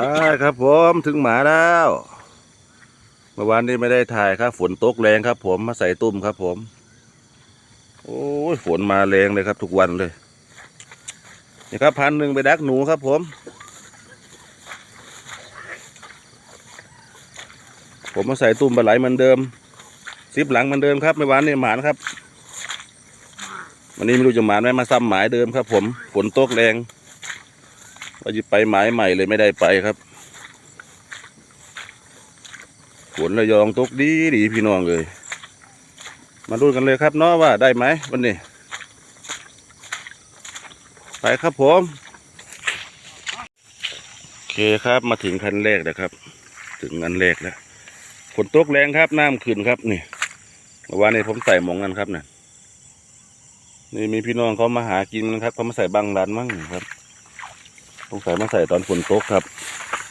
ได้ครับผมถึงหมาแล้วเมื่อวานนี้ไม่ได้ถ่ายครับ ฝนตกแรงครับ ผมมาใส่ตุ้มครับ ผม โอ้ยฝนมาแรงเลยครับ ทุกวันเลยนี่ครับพันหนึ่งไปดักหนูครับ ผม ผมมาใส่ตุ้มปลาไหลเหมือนเดิมซิปหลังเหมือนเดิมครับเมื่อวานนี้หมานครับ วันนี้ไม่รู้จะหมานไหมมาซ้ำหมายเดิมครับ ผมฝนตกแรง ว่าจะไปหมายใหม่เลยไม่ได้ไปครับฝนระยองตกดีดีพี่น้องเลย มาดูกันเลยครับเนาะว่าได้ไหมวันนี้ ไปครับผมโอเคครับมาถึงคันแรกนะครับ ถึงอันแรกแล้วฝนตกแรงครับน้ำขึ้นครับนี่เมื่อวานนี้ผมใส่หมองกันครับเนี่ยนี่มีพี่น้องเขามาหากินนะครับเขามาใส่บังร้านมั่งครับ สงสัยมาใส่ตอนฝนตกครับ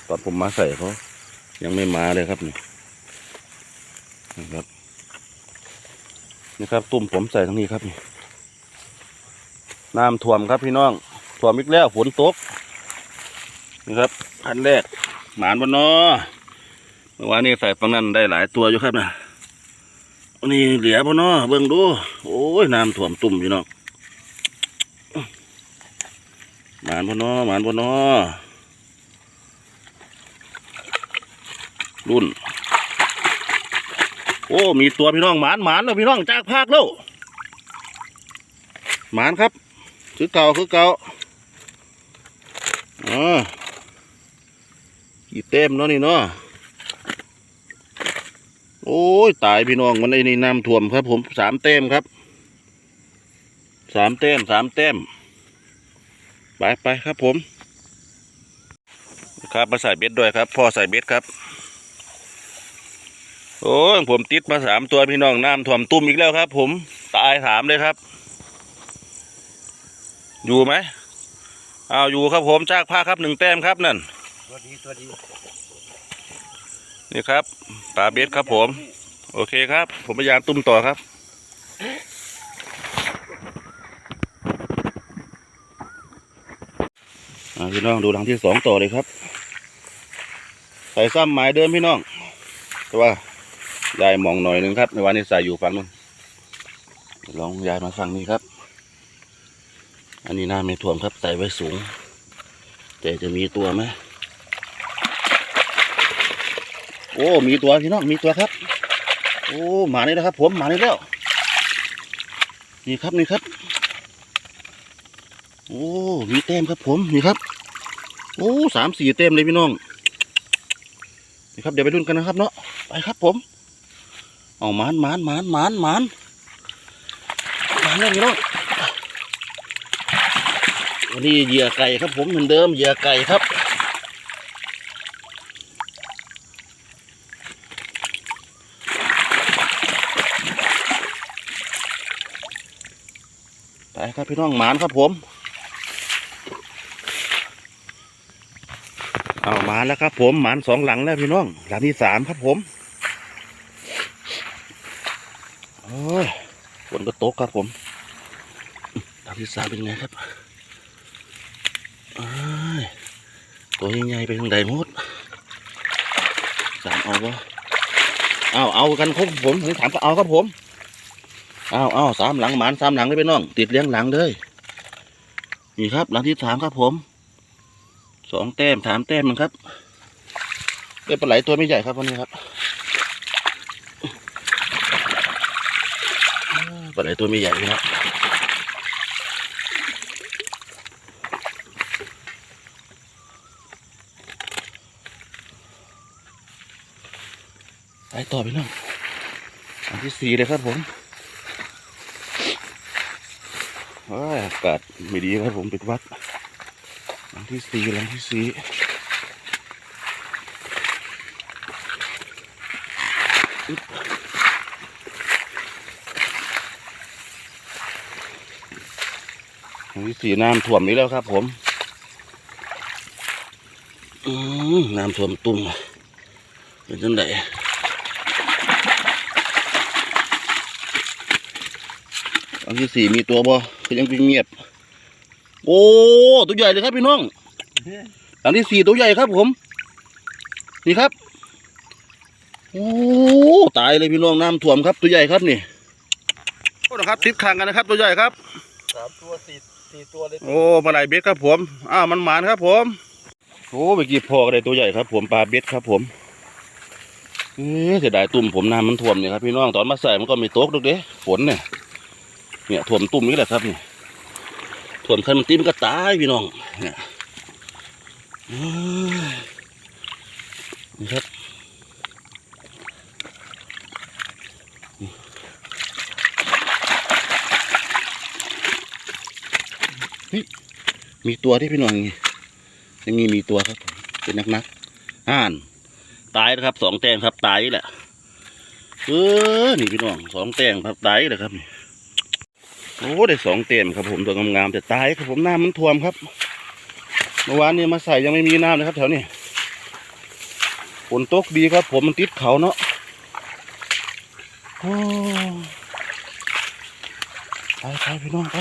ตอนผมมาใส่เขายังไม่มาเลยครับนี่นะครับนี่ครับ ตุ่มผมใส่ทั้งนี้ครับนี่น้ำท่วมครับพี่น้องท่วมอีกแล้วฝนตกนี่ครับอันแรกหมานบนนอเมื่อวานนี้ใส่ฟังนั้นได้หลายตัวอยู่ครับนะอันนี้เหลือบนนอเบิ่งดู โอ้ยน้ำท่วมตุ่มพี่น้องหมานบนนอหมานบนนอรุ่น โอ้ มีตัวพี่น้องหมานหมานแล้วพี่น้องจากภาคแล้วหมานครับ คือเก่าคือเก่าอ๋อกี่เต็มเนาะนี่เนาะโอ้ย ตายพี่น้องมันไอ้นี่น้ำท่วมครับ ผมสามเต็มครับสามเต็มสามเต็ม ไปไปครับผม ครับมาใส่เบ็ดด้วยครับ พ่อใส่เบ็ดครับ โอ้ยผมติดมาสามตัวพี่น้องน้ำท่วมตุ้มอีกแล้วครับ ผมตายถามเลยครับ อยู่ไหมเอาอยู่ครับผมจากผ้าครับหนึ่งแต้มครับนั่นตัวดีตัวดีนี่ครับปลาเบ็ดครับผม โอเคครับ ผมพยายามตุ้มต่อครับอ่า พี่น้องดูหลังที่สองต่อเลยครับ ใส่ซ้ำหมายเดิมพี่น้อง แต่ว่ายายมองหน่อยหนึ่งครับในวันนี้ใส่อยู่ฝั่งนู้นลองยายมาฝั่งนี้ครับ อันนี้น้าไม่ท่วมครับใส่ไว้สูง แต่จะมีตัวไหมโอ้ มีตัวพี่น้องมีตัวครับ โอ้หมานี่นะครับ ผมหมานี่แล้ว นี่ครับนี่ครับ โอ้ มีเต็มครับผม นี่ครับ โอ้สามสี่เต็มเลยพี่น้องนี่ครับเดี๋ยวไปดุนกันนะครับเนาะไปครับผม เอาหมานหมานหมานหมานหมานหมานแล้วพี่น้องวันนี้เหยื่อไก่ครับผมเหมือนเดิมเหยื่อไก่ครับไปครับพี่น้องหมานครับผม เอาหมานแล้วครับ ผมหมานสองหลังแล้วพี่น้องหลังที่สามครับผมโอ้ยฝนก็ตกครับผมหลังที่สามเป็นไงครับอ้ายตัวใหญ่ๆไปทางใดมดสามเอาปะเอาเอากันครับผมถึงสามก็เอาครับผมเอาวอ้าสามหลังหมานสามหลังเลยพี่น้อง ติดเลี้ยงหลังเลยนี่ครับ หลังที่สามครับผม สองแต้มสามแต้มมันครับเป็นปลาไหลตัวไม่ใหญ่ครับวันนี้ครับปลาไหลตัวไม่ใหญ่ครับไปต่อพี่น้องหลังที่สี่เลยครับผมอ้ยอากาศไม่ดีครับผมปิดวัด ลังที่สี่หลังที่สี่หลังที่สี่น้ำท่วมนี้แล้วครับ ผมอืน้ำท่วมตุ่มเป็นจังไดหลังที่สี่มีตัวบ่คือยังเงียบ โอ้ตัวใหญ่เลยครับพี่น้องหลังที่สี่ตัวใหญ่ครับผม นี่ครับ โอ้ตายเลยพี่น้องน้ำท่วมครับตัวใหญ่ครับนี่โอ้นะครับติดขังกันนะครับ ตัวใหญ่ครับสามตัวสี่สี่ตัวเลยโอ้ปลาไหลเบ็ดครับผมอ้าวมันหมานครับผมโอ้ไปกี่พอก็ได้ตัวใหญ่ครับ ผมปลาเบ็ดครับ ผมเอ๊ะเสียดายตุ่มผมน้ำมันท่วมเนี่ยครับพี่น้องตอนมาใส่มันก็ไม่ตกดอกเด้ฝนเนี่ยเนี่ยท่วมตุ่มนี่แหละครับนี่ ท่วมคันมันตีมันก็ตายพี่น้องเนี่ยนี่ครับนี่มีตัวที่พี่น้องนี่ยังมีมีตัวครับ เป็นนักนักอ่านตายนะครับสองแต้มครับตายนี่แหละเออนี่พี่น้องสองแต้มครับตายเลยครับนี่ โอ้ได้สองแต้มครับผมตัวงามๆแต่ตายครับผมน้ำมันท่วมครับเมื่อวานนี้มาใส่ยังไม่มีน้ำเลยครับ แถวนี้ฝนตกดีครับ ผมมันติดเขาเนาะโอ้ไปไปพี่น้องไป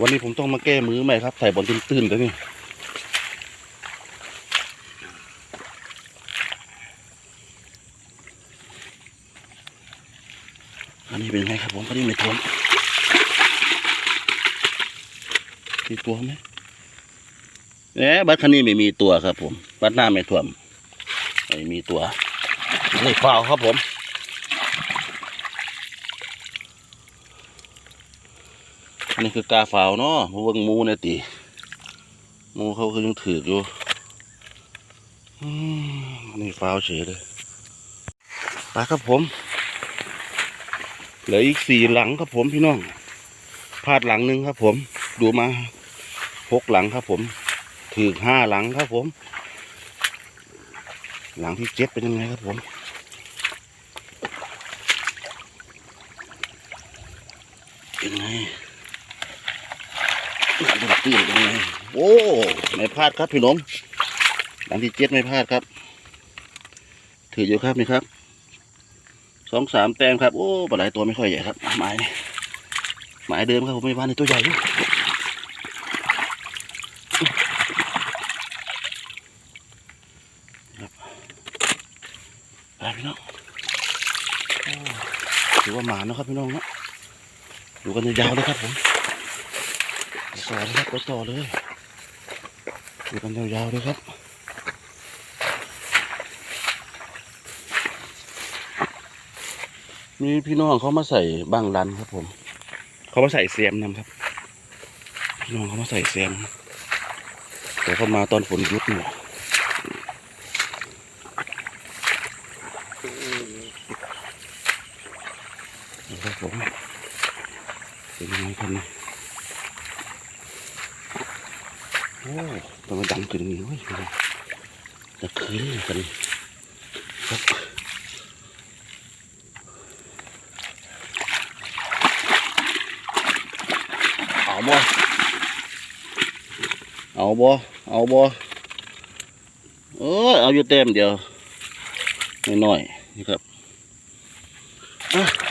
วันนี้ผมต้องมาแก้มือใหม่ครับใส่บอลตื้นๆแล้วนี่ เป็นไงครับผมอันนี้ไม่ท่วมมีตัวไหมแหมบัตรคันนี้ไม่มีตัวครับ ผม บัตรหน้าไม่ท่วมไม่มีตัวเลยเปล่าครับผมนนี้คือกาฝาวเนาะเพว่าหมูนี่ยตีมูเขาคือยังถืออยู่นี่ฝาวเฉยเลยไปครับผม เหลืออีกสี่หลังครับผมพี่น้องพลาดหลังหนึ่งครับ ผม ดูมาหกหลังครับ ผมถือห้าหลังครับผม หลังที่เจ็ดเป็นยังไงครับผมเป็นไงหลังที่ตื่นเป็นไงโอ้ไม่พลาดครับพี่น้องหลังที่เจ็ดไม่พลาดครับ ถืออยู่ครับนี่ครับ สองสามแต้มครับ โอ้ปลาไหลตัวไม่ค่อยใหญ่ครับหมายนี่หมายเดิมครับผมไม่ว่าในตัวใหญ่อยู่ครับพี่น้องถือว่าหมานะครับพี่น้องนะดูกันยาวๆเลยครับผมต่อเลยครับต่อเลยดูกันยาวๆเลยครับ มีพี่น้องเขามาใส่บางรันครับผม เขามาใส่เสียมนำครับ พี่น้องเขามาใส่เสียม แต่เขามาตอนฝนยุดเนี่ยครับผมเป็นยังไงกันนี่โอ้ทำไมดังขึ้นอย่างนี้เว้ยพี่น้องจะคืนกันครับ เอา บ่เอาบ่เอาบ่เออเอาอยู่เต็มเดียวน้อยๆนี่ครับ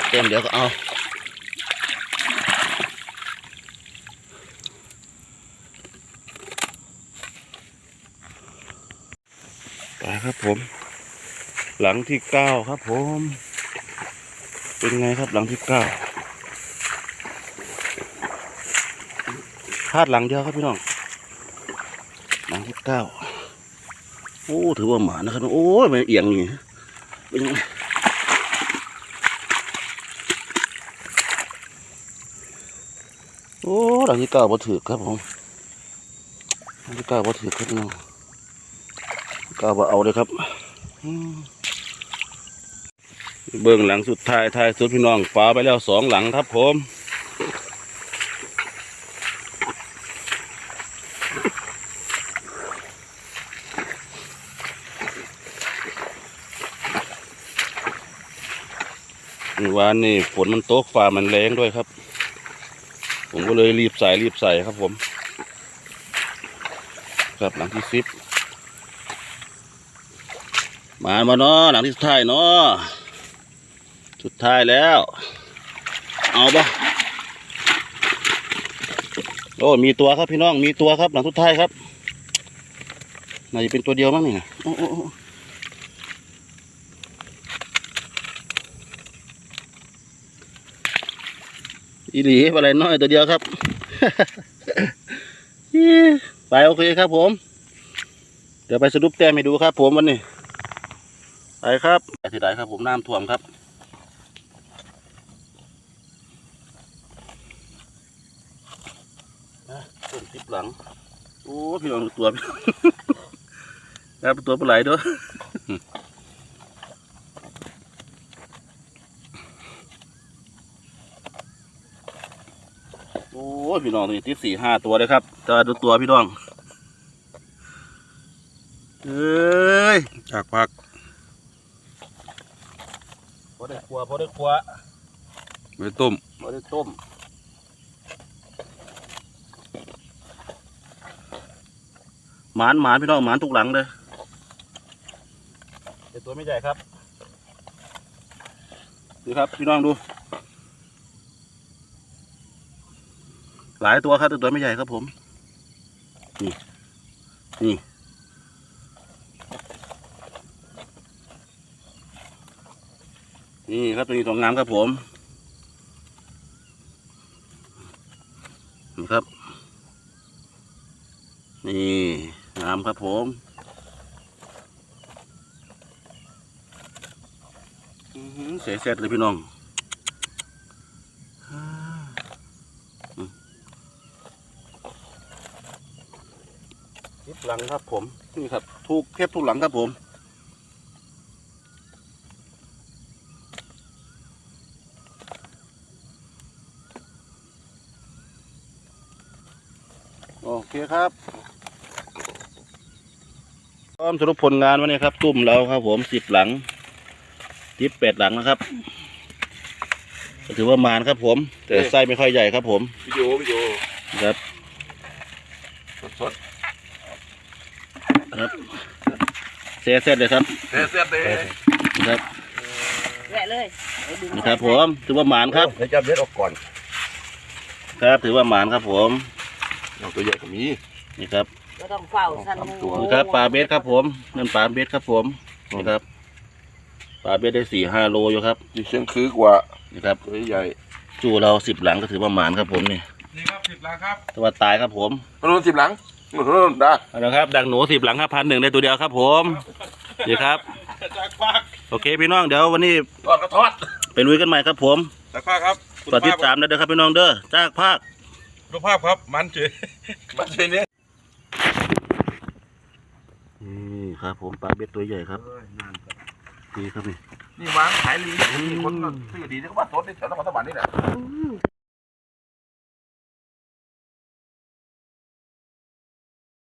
เต็มเดียวก็เอาไปครับผม หลังที่เก้าครับผม เป็นไงครับหลังที่เก้า พลาดหลังเดียวครับพี่น้องหลังที่เก้าโอ้ถือว่าหมานะครับ โอ้ยมันเอียงนี่เป็นยังไงโอ้หลังที่เก้าบ่ถือครับผมหลังที่เก้าบ่ถือครับพี่น้องเก้าบ่เอาเลยครับเบื้องหลังสุดท้ายท้ายสุดพี่น้องฟ้าไปแล้วสองหลังครับผม เมื่อวานนี่ฝนมันตกฟ้ามันแรงด้วยครับ ผมก็เลยรีบใส่รีบใส่ครับผมครับหลังที่สิบมามาเนาะหลังที่สุดท้ายเนาะสุดท้ายแล้ว เอาปะโอ้มีตัวครับพี่น้องมีตัวครับ หลังสุดท้ายครับน่าจะเป็นตัวเดียวมั้งเนี่ยโอ้โอีหลีอะไรน้อยตัวเดียวครับไปโอเคครับผม เดี๋ยวไปสรุปแต้มให้ดูครับ ผมวันนี้ไปครับไปที่ไหนครับผมน้ำท่วมครับต้นติดหลัง โอ้พี่น้องตัวพี่ครับตัวปลาไหลด้วย อ้ยพี่น้องตัวนี้ติดสี่ห้าตัวเลยครับจะดูตัวพี่น้องเอ้ยจากพักพอได้ครัวพอได้ครัวไว้ต้มพอได้ต้มหมานหมานพี่น้องหมานทุกหลังเลยแต่ตัวไม่ใหญ่ครับดูครับพี่น้องดู หลายตัวครับแต่ตัวไม่ใหญ่ครับผม นี่ นี่ นี่ครับตัวนี้สองงามครับผมนี่ครับ นี่งามครับผมอื้อหือเสียเสร็จเลยพี่น้องอืมทิป หลังครับผมนี่ครับทุกเทปทุกหลังครับผมโอเคครับพร้อมสรุปผลงานวันนี้ครับ ตุ่มเราครับ ผมสิบหลังทิปแปดหลังนะครับก็ถือว่ามานครับผม แต่ไส้ไม่ค่อยใหญ่ครับผมวิดีโอวิดีโอครับ สด ครับ เซเสร็จเลยครับๆเสียเสียเด้นะครับแหวะเลยเดี๋ยวดึงนะครับผมถือว่าหมานครับเดี๋ยวจับเด็ดออกก่อน ครับถือว่าหมานครับผมเอาตัวใหญ่ก็มีนี่ครับก็ต้องเฝ้าสันทำตัวนี่ครับปลาเบสครับผมนั่นปลาเบสครับผมนี่ครับปลาเบสได้สี่ห้าโลอยู่ครับที่เชียงคือกว่านี่ครับตัวใหญ่จู่เราสิบหลังก็ถือว่าหมานครับผมนี่นี่ครับสิบล้านครับตัวตายครับผมพนนสิบหลังพนน ได้เอาละครับ ดักหนูสิบหลังครับพันหนึ่งได้ตัวเดียวครับ ผมดีครับ จากภาคโอเคพี่น้องเดี๋ยววันนี้ทอดก็ทอดไปลุยกันใหม่ครับ ผมจากภาคครับฝากติดตามนะเด้อครับพี่น้องเด้อจากภาครูปภาพครับ มันเฉยมันเป็นเนี้ยนี่ครับ ผมปลาเบ็ดตัวใหญ่ครับดีครับนี่นี่วางขายลีนี่คนก็ซื้อดีนี่ก็ว่าสดนี่แถวนครสวรรค์นี่แหละ